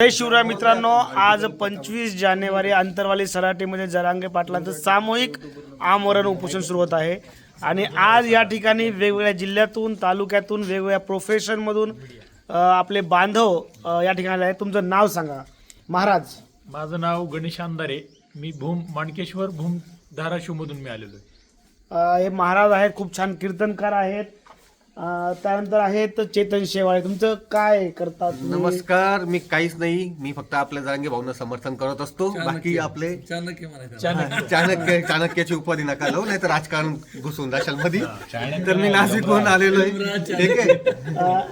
जय शिवराय मित्रांनो आज पंचवीस जानेवारी आंतरवाली सराटीमध्ये जरांगे पाटलांचं सामूहिक आमरण उपोषण सुरू होत आहे. आणि आज या ठिकाणी वेगवेगळ्या जिल्ह्यातून तालुक्यातून वेगवेगळ्या प्रोफेशनमधून आपले बांधव या ठिकाणी आले. आहेत तुमचं नाव सांगा. महाराज. माझं नाव गणेश अंधारे मी भूम माणकेश्वर भूम धाराशिवमधून मी आलेलो आहे. हे महाराज आहेत खूप छान कीर्तनकार आहेत. अ, त्यानंतर आहेत चेतन शेवाळे. तुमचं काय करतात तुम्ही? नमस्कार मी काहीच नाही. मी फक्त आपल्या जरांगे भाऊंना समर्थन करत असतो. बाकी आपले चाणक्य चाणक्याची उपाधी नका लावू नाही तर राजकारण घुसून जाशाल मध्ये तर मी नाशिकहून आलेलो आहे. ठीक आहे.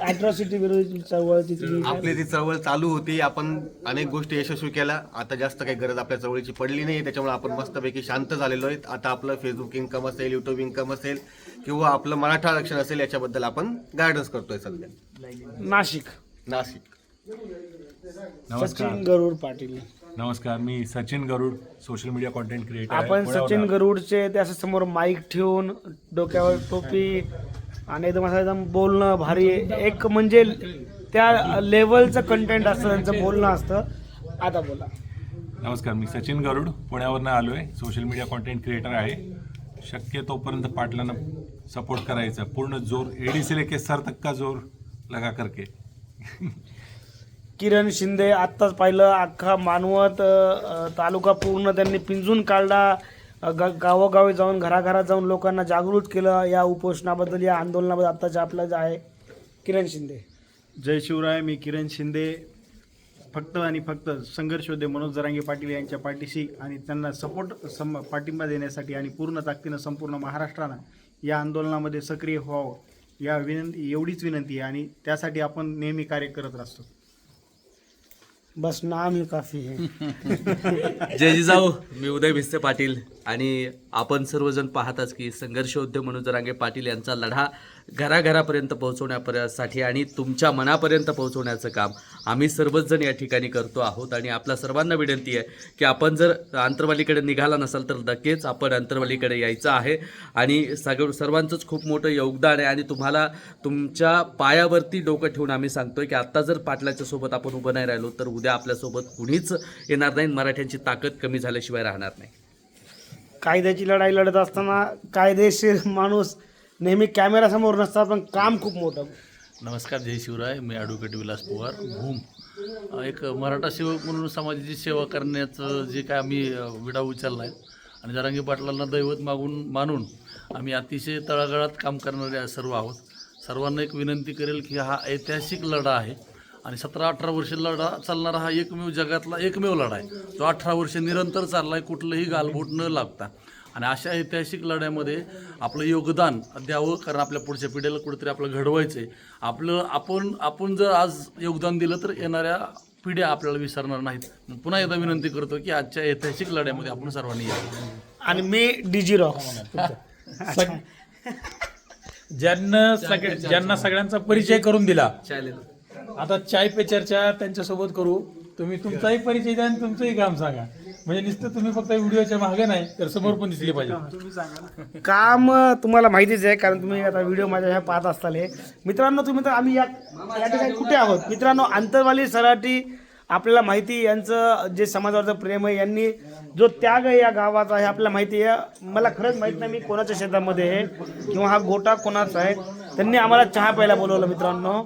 अॅट्रॉसिटी विरोधी चळवळची तुम्ही आपली ती चळवळ चालू होती आपण अनेक गोष्टी यशस्वी केल्या. आता जास्त काही गरज आपल्या चळवळीची पडली नाही. त्याच्यामुळे आपण मस्तपैकी शांत झालेलो आहेत. आता आपलं फेसबुक इन्कम असेल युट्यूब इन्कम असेल किंवा आपलं मराठा आरक्षण असेल याच्याबद्दल आपण गायडन्स करतोय सध्या. नाशिक. नाशिक. सचिन गरुड पाटील. नमस्कार मी Sachin Garud social media content creator आहे, आपण सचिन. गरुडचे ते असं समोर माईक ठेवून डोक्यावर टोपी आणि एकदम असं एकदम बोलणं भारी. एक म्हणजे त्या लेवलचं कंटेंट असतं त्यांचं बोलणं असतं. आता बोला. नमस्कार मी सचिन गरुड पुण्यावरनं आलो आहे सोशल मीडिया कॉन्टेंट क्रिएटर आहे. शक्य तोपर्यंत पाटलांना सपोर्ट करायचा. पूर्ण जोर. एडीसी लेके सर तक का जोर? लगा करके किरण शिंदे आत्ताच पाहिलं अख्खा मानवत अ, तालुका पूर्ण त्यांनी पिंजून काढला. अ, गा गावोगावी जाऊन घराघरात जाऊन लोकांना जागृत केलं. या उपोषणाबद्दल या आंदोलनाबद्दल आत्ताच्या आपलं जे आहे किरण शिंदे. जय शिवराय. मी किरण शिंदे. फक्त आणि फक्त संघर्ष योद्धे मनोज जरांगे पाटील यांच्या पाठीशी आणि त्यांना सपोर्ट सम पाठिंबा देण्यासाठी आणि पूर्ण ताकदीनं संपूर्ण महाराष्ट्रानं या आंदोलनामध्ये सक्रिय व्हावं या विनंती एवढीच विनंती आहे आणि त्यासाठी आपण नेहमी कार्य करत असतो बस नाम ही काफी है जय जिजाऊ मी उदय भिस्ते पाटील आणि आपण सर्वजण पाहताच की संघर्ष उद्योग म्हणून जरांगे पाटील यांचा लढा घराघरापर्यंत पोहोचवण्यासाठी आणि तुमच्या मनापर्यंत पोहोचवण्याचं काम आम्ही सर्वच जण या ठिकाणी करतो आहोत. आणि आपल्या सर्वांना विनंती आहे की आपण जर अंतरवालीकडे निघाला नसाल तर नक्कीच आपण अंतरवालीकडे यायचं आहे. आणि सगळं सर्वांचंच खूप मोठं योगदान आहे आणि तुम्हाला तुमच्या पायावरती डोकं ठेवून आम्ही सांगतोय की आत्ता जर पाटलाच्या सोबत आपण उभं नाही राहिलो तर उद्या आपल्यासोबत कुणीच येणार नाही मराठ्यांची ताकद कमी झाल्याशिवाय राहणार नाही. कायद्याची लढाई लढत असताना कायदेशीर माणूस नेहमी कॅमेरासमोर नसतात पण काम खूप मोठं. नमस्कार जय शिवराय. मी ॲडव्होकेट विलास पवार भूम. एक मराठा सेवक म्हणून समाजाची सेवा करण्याचं जे काय आम्ही विडा उचलला आहे आणि जरांगी पाटलांना दैवत मागून मानून आम्ही अतिशय तळागाळात काम करणारे सर्व आहोत. सर्वांना एक विनंती करेल की हा ऐतिहासिक लढा आहे आणि सतरा अठरा वर्ष लढा चालणारा हा एकमेव जगातला एकमेव लढा आहे. जो अठरा वर्ष निरंतर चालला आहे कुठलंही गालबोट न लागता. आणि अशा ऐतिहासिक लढ्यामध्ये आपलं योगदान द्यावं कारण आपल्या पुढच्या पिढीला कुठेतरी आपलं घडवायचं आहे आपलं आपण आपण जर आज योगदान दिलं तर येणाऱ्या पिढ्या आपल्याला विसरणार नाहीत. मग पुन्हा एकदा विनंती करतो की आजच्या ऐतिहासिक लढ्यामध्ये आपण सर्वांनी यावं आणि मी डीजी रॉक्स ज्यांना सगळ्या ज्यांना सगळ्यांचा परिचय करून दिला. आता चाय पे चर्चा त्यांच्यासोबत करू. तुम्ही तुमचाही परिचय द्या आणि तुमचंही काम सांगा. म्हणजे नुसतं तुम्ही फक्त व्हिडिओच्या मागे नाही तर समोर पण दिसले पाहिजे. काम तुम्हाला माहितीच आहे कारण तुम्ही आता व्हिडिओ माझ्या ह्या पाहत असताल. मित्रांनो तुम्ही तर आम्ही या या ठिकाणी कुठे आहोत? मित्रांनो आंतरवाली सराठी आपल्याला माहिती यांचं जे समाजावरचं प्रेम आहे यांनी जो त्याग आहे या गावाचा आहे आपल्याला माहिती आहे. मला खरंच माहीत नाही मी कोणाच्या शेतामध्ये आहे किंवा हा गोटा कोणाचा आहे. त्यांनी आम्हाला चहा प्यायला बोलवलं मित्रांनो.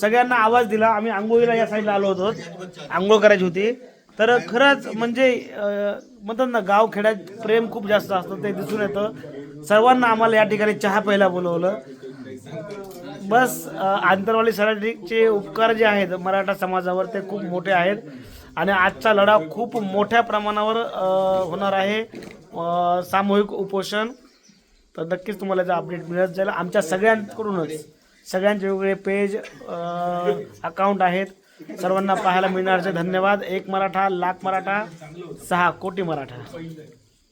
सगळ्यांना आवाज दिला. आम्ही आंघोळीला या साईडला आलो होतो. आंघोळ करायची होती. तर खरंच म्हणजे म्हणतात ना गाव खेड्यात प्रेम खूप जास्त असतं ते दिसून येतं. सर्वांना आम्हाला या ठिकाणी चहा प्यायला बोलवलं. बस आंतरवाली सराटीचे उपकार जे आहेत मराठा समाजावर ते खूप मोठे आहेत. आणि आजचा लढा खूप मोठ्या प्रमाणावर होणार आहे. सामूहिक उपोषण. तर नक्कीच तुम्हाला याचा अपडेट मिळत जाईल आमच्या सगळ्यांकडूनच. सगळ्यांचे वेगळे पेज अकाउंट आहेत. सर्वांना पाहायला मिळणारचे धन्यवाद. एक मराठा लाख मराठा सहा कोटी मराठा.